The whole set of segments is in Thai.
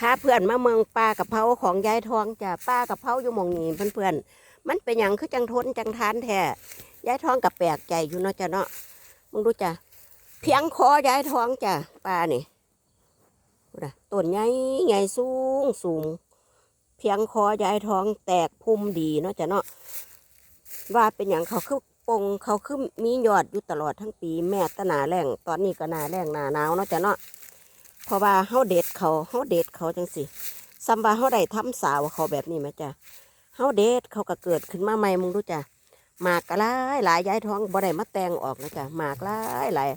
พาเพื่อนมาเมืองปลากระเพราของยายทองจ้ะปลากระเพราอยู่หมองนี้เพื่อนๆมันเป็นอย่างคือจังทนจังทานแท้ยายทองกับแปลกใจอยู่เนาะจ้ะเนาะมึงดูจ้ะเพียงคอยายทองจ้ะปลานี่นะต้นใหญ่ใหญ่สูงสูง เพียงคอยายทองแตกพุ่มดีเนาะจ้ะเนาะว่าเป็นอย่างเขาคือปงเขาคือมียอดอยู่ตลอดทั้งปีแม่ตะนาแรงตอนนี้ก็นาแรงนาหนาวเนาะจ้ะเนาะ ราะว่าเฮาเด็ดเขาเฮาเด็ดเขาจังสิซัมว่าเฮาได้ทำสาวเขาแบบนี้ไหมจ้ะเฮาเด็ดเขาก็เกิดขึ้นมาใหม่มึงรู้จ้ะหมากก็หลายหลายย้ายท้องบ่ได้มาแตงออกนะจ้ะหมากลายหลาย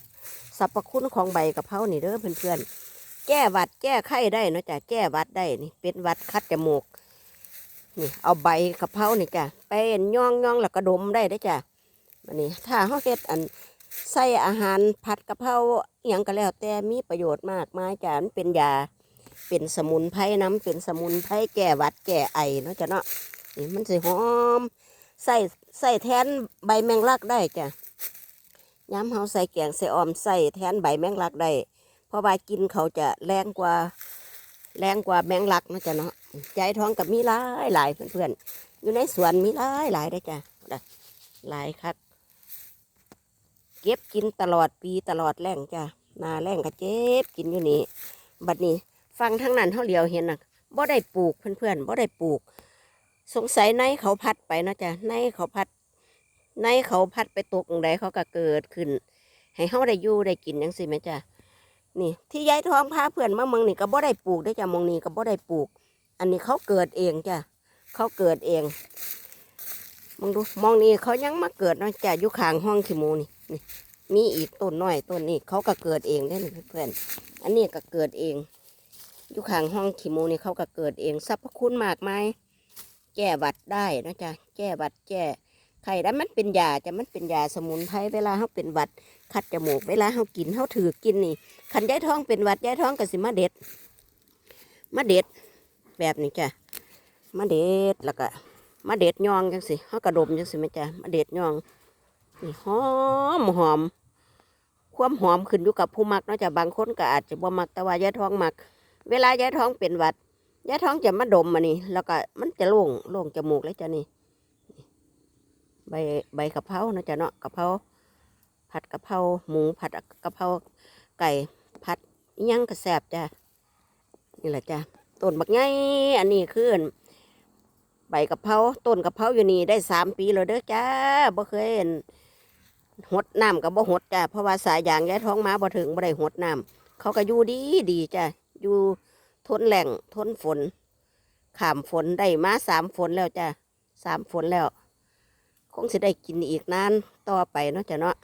สรรพคุณของใบกะเพรานี่เด้อเพื่อนๆแก้วัดแก้ไข้ได้นะจ้ะแก้วัดได้นี่ เป็นวัดคัดจมูกนี่เอาใบกะเพรานี่จ้ะไปย่องย่องแล้วก็ดมได้ได้จ้ะวันนี้ถ้าเขาเฮ็ดอัน ใส่อาหารผัดกะเพราอย่างก็แล้วแต่มีประโยชน์มากมายจ้ะมันเป็นยา เป็นสมุนไพรน้ำเป็นสมุนไพรแก้วัดแก้ไอเนาะจ้ะเนาะนี่มันสิหอมใส่ใส่แทนใบแมงลักได้จ้ะย้ำเฮาใส่แกงใส่ออมใส่แทนใบแมงลักได้เพราะว่ากินเขาจะแรงกว่าแรงกว่าแมงลักเนาะจ้ะเนาะใจท้องกับมีหลายหลายเพื่อนๆอยู่ในสวนมีหลายหลายได้จ้ะหลายครับ เก็บกินตลอดปีตลอดแรงจ้ะนาแรงก็เจ็บกินอยู่นี่บัดนี้ฟังทั้งนั้นเท่าเหลียวเห็นน่ะบ่ได้ปลูกเพื่อนๆบ่ได้ปลูก สงสัยในเขาพัดไปเนาะจ้ะในเขาพัด ในเขาพัดไปตกตรงใดเขาก็เกิดขึ้น ให้เขาได้อยู่ได้กินยังสิไหมจ้ะนี่ ที่ยายท้องพาเพื่อนมาเมืองนี่ก็บ่ได้ปลูกได้จ้ะมองนี่ก็บ่ได้ปลูก อันนี้เขาเกิดเองจ้ะเขาเกิดเอง มองดูมองนี่เขายังมาเกิดนาะจ้ะอยู่ข้างห้องขี้มูนี่นี่ มีอีกต้นน้อยต้นนี้เขาก็เกิดเองได้นี่เพื่อนอันนี้ก็เกิดเองอยู่ข้างห้องขี้มูนี่เขาก็เกิดเองสรรพคุณมากมายแก้หวัดได้นาะจ้ะแก้หวัดแก้ไข้แล้วมันเป็นยาจะมันเป็นยาสมุนไพรเวลาเขาเป็นวัดคัดจมูกเวลาเขากินเขาถือกินนี่ขันยายท้องเป็นวัดยายท้องก็สิมาเด็ดมาเด็ดแบบนี้จ้ะมาเด็ดแล้วก็ มาเด็ดยองจังสิเขากระดมจังสิแม่จ้ะมาเด็ดยองนี่หอมหอม ความหอมขึ้นอยู่กับผู้มักเนาะจ้ะบางคนก็อาจจะบ่มักแต่ว่ายายท้องมัก เวลายายท้องเป็นหวัดยายท้องจะมาดมมานี่แล้วก็มันจะโล่งโล่งจมูกเลยจ้ะนี่ใบใบกะเพรานาะจ้ะเนาะกะเพราผัดกะเพราหมูผัดกะเพราไก่ผัดยังกระแสบจ้ะนี่แหละจ้ะต้นบักไงอันนี้คืออัน ใบกะเพราต้นกะเพราอยู่นี่ได้สามปีแล้วเด้อจ้าบ่เคยเห็นหดน้ำกับบ่หดจ้าเพราะว่าสายยางย้ายท้องมาบ่ถึงบ่ได้หดน้ำเขาก็อยู่ดีดีจ้าอยู่ทนแหล่งทนฝนขามฝนได้มาสามฝนแล้วจ้าสามฝนแล้ว คงสิได้กินอีกนานต่อไปเนาะจ้ะเนาะ